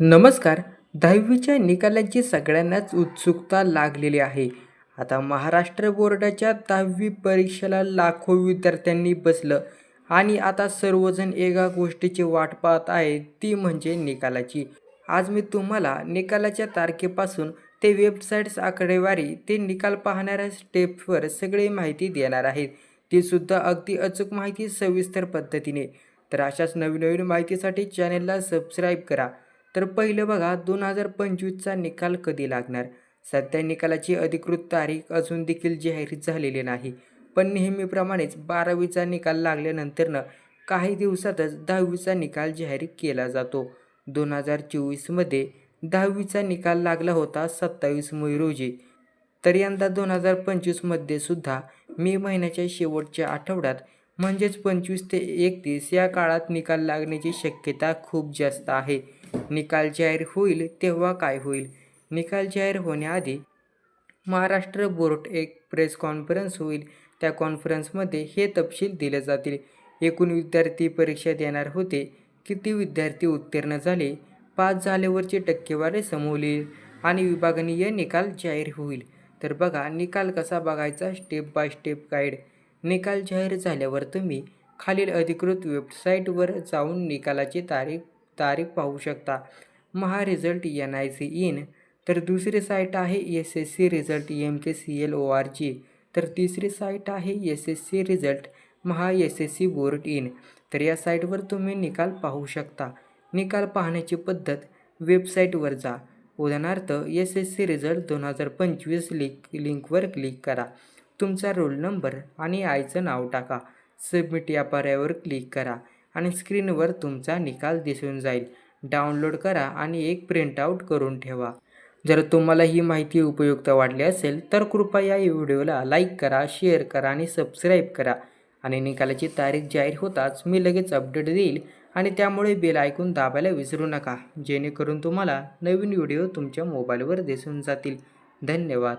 नमस्कार. दहावीच्या निकालाची सगळ्यांनाच उत्सुकता लागलेली आहे. आता महाराष्ट्र बोर्डाच्या दहावी परीक्षेला लाखो विद्यार्थ्यांनी बसलं आणि आता सर्वजण एका गोष्टीची वाट पाहत आहे ती म्हणजे निकालाची. आज मी तुम्हाला निकालाच्या तारखेपासून ते वेबसाईट्स आकडेवारी ते निकाल पाहणाऱ्या स्टेप्सवर सगळी माहिती देणार आहेत. ती सुद्धा अगदी अचूक माहिती सविस्तर पद्धतीने. तर अशाच नवीन नवीन माहितीसाठी चॅनेलला सबस्क्राईब करा. तर पहिलं बघा दोन हजार पंचवीसचा निकाल कधी लागणार? सध्या निकालाची अधिकृत तारीख अजून देखील जाहीर झालेली नाही. पण नेहमीप्रमाणेच बारावीचा निकाल लागल्यानंतरनं काही दिवसातच दहावीचा निकाल जाहीर केला जातो. दोन हजार चोवीसमध्ये दहावीचा निकाल लागला होता सत्तावीस मे रोजी. तर यंदा दोन हजार पंचवीसमध्ये सुद्धा मे महिन्याच्या शेवटच्या आठवड्यात म्हणजेच पंचवीस ते एकतीस या काळात निकाल लागण्याची शक्यता खूप जास्त आहे. निकाल जाहीर होईल तेव्हा काय होईल? निकाल जाहीर होण्याआधी महाराष्ट्र बोर्ड एक प्रेस कॉन्फरन्स होईल. त्या कॉन्फरन्समध्ये हे तपशील दिले जातील. एकूण विद्यार्थी परीक्षा देणार होते. किती विद्यार्थी उत्तीर्ण झाले? पास झाल्यावरची टक्केवारी समोवली आणि विभागनीय निकाल जाहीर होईल. तर बघा निकाल कसा बघायचा? Step by step guide. निकाल जाहीर झाल्यावर तुम्ही खालील अधिकृत वेबसाईटवर जाऊन निकालाची तारीख तारीख पाहू शकता. Maha result N I C in. तर दुसरी साईट आहे S S C result M K C L O R G तर तिसरी साईट आहे S S C result Maha S S C board in. तर या साईटवर तुम्ही निकाल पाहू शकता. निकाल पाहण्याची पद्धत वेबसाईटवर जा. उदाहरणार्थ एस एस सी रिझल्ट दोन हजार पंचवीस लिंक लिंकवर क्लिक करा. तुमचा रोल नंबर आणि आईचं नाव टाका. सबमिट या पर्यायावर क्लिक करा. आणि स्क्रीनवर तुमचा निकाल दिसून जाईल. डाउनलोड करा आणि एक प्रिंटआउट करून ठेवा. जर तुम्हाला ही माहिती उपयुक्त वाटली असेल तर कृपया या व्हिडिओला लाईक करा शेअर करा आणि सबस्क्राईब करा. आणि निकालाची तारीख जाहीर होताच मी लगेच अपडेट देईल आणि त्यामुळे बेल ऐकून दाबायला विसरू नका. जेणेकरून तुम्हाला नवीन व्हिडिओ तुमच्या मोबाईलवर दिसून जातील. धन्यवाद.